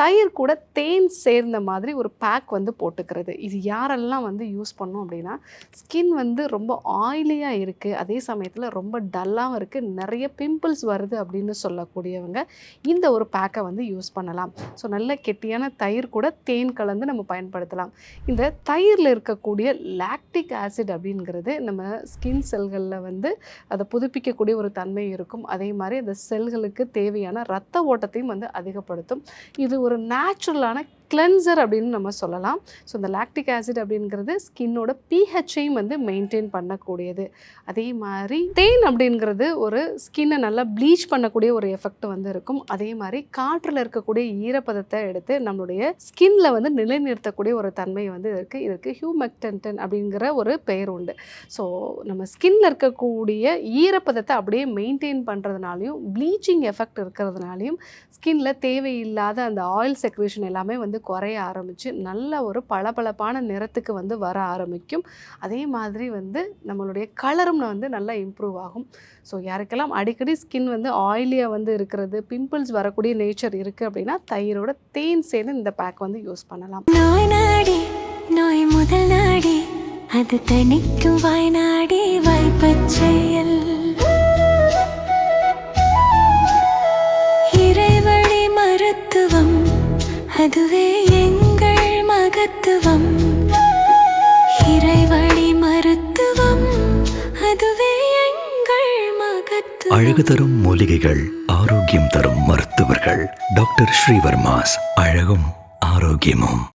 தயிர் கூட தேன் சேர்ந்த மாதிரி ஒரு பேக் வந்து போட்டுக்கிறது. இது யாரெல்லாம் வந்து யூஸ் பண்ணோம் அப்படின்னா ஸ்கின் வந்து ரொம்ப ஆயிலியாக இருக்குது அதே சமயத்தில் ரொம்ப டல்லாகவும் இருக்குது நிறைய பிம்பிள்ஸ் வருது அப்படின்னு சொல்லக்கூடியவங்க இந்த ஒரு பேக்கை வந்து யூஸ் பண்ணலாம். ஸோ நல்ல கெட்டியான தயிர் கூட தேன் கலந்து நம்ம பயன்படுத்தலாம். இந்த தயிரில் இருக்கக்கூடிய லாக்டிக் ஆசிட் அப்படிங்கிறது நம்ம ஸ்கின் செல்களில் வந்து அதை புதுப்பிக்கக்கூடிய ஒரு தன்மை இருக்கும். அதே மாதிரி அந்த செல்களுக்கு தேவையான ரத்த ஓட்டத்தையும் வந்து அதிகப்படுத்தும். இது ஒரு ஒரு நேச்சுரலான கிளென்சர் அப்படின்னு நம்ம சொல்லலாம். ஸோ இந்த லாக்டிக் ஆசிட் அப்படிங்கிறது ஸ்கின்னோட பிஹெச்சையும் வந்து மெயின்டைன் பண்ணக்கூடியது. அதே மாதிரி தேன் அப்படிங்கிறது ஒரு ஸ்கின்னை நல்லா ப்ளீச் பண்ணக்கூடிய ஒரு எஃபெக்ட் வந்து இருக்கும். அதே மாதிரி காற்றில் இருக்கக்கூடிய ஈரப்பதத்தை எடுத்து நம்மளுடைய ஸ்கின்ல வந்து நிலைநிறுத்தக்கூடிய ஒரு தன்மை வந்து இருக்குது இதற்கு ஹியூமெக்டன்டன் அப்படிங்கிற ஒரு பெயர் உண்டு. ஸோ நம்ம ஸ்கின்ல இருக்கக்கூடிய ஈரப்பதத்தை அப்படியே மெயின்டைன் பண்ணுறதுனாலையும் ப்ளீச்சிங் எஃபெக்ட் இருக்கிறதுனாலையும் ஸ்கின்ல தேவையில்லாத அந்த ஆயில் செக்ரேஷன் எல்லாமே வந்து குறைய ஆரம்பித்து நல்ல ஒரு பளபளப்பான நிறத்துக்கு வந்து வர ஆரம்பிக்கும். அதே மாதிரி வந்து நம்மளுடைய கலரும் வந்து நல்லா இம்ப்ரூவ் ஆகும். ஸோ யாருக்கெல்லாம் அடிக்கடி ஸ்கின் வந்து ஆயிலியாக வந்து இருக்கிறது பிம்பிள்ஸ் வரக்கூடிய நேச்சர் இருக்குது அப்படின்னா தயிரோட தேன் சேர்ந்து இந்த பேக் வந்து யூஸ் பண்ணலாம். நோய் நாடி நோய் முதல் நாடி அது தணிக்கும் வாய்நாடி வாய்ப்பச் அதுவே எங்கள் மகத்துவம். இறைவழி மருத்துவம். அதுவே எங்கள் மகத்துவம். அழகு தரும் மூலிகைகள் ஆரோக்கியம் தரும் மருத்துவர்கள். டாக்டர் ஸ்ரீவர்மாஸ் அழகும் ஆரோக்கியமும்.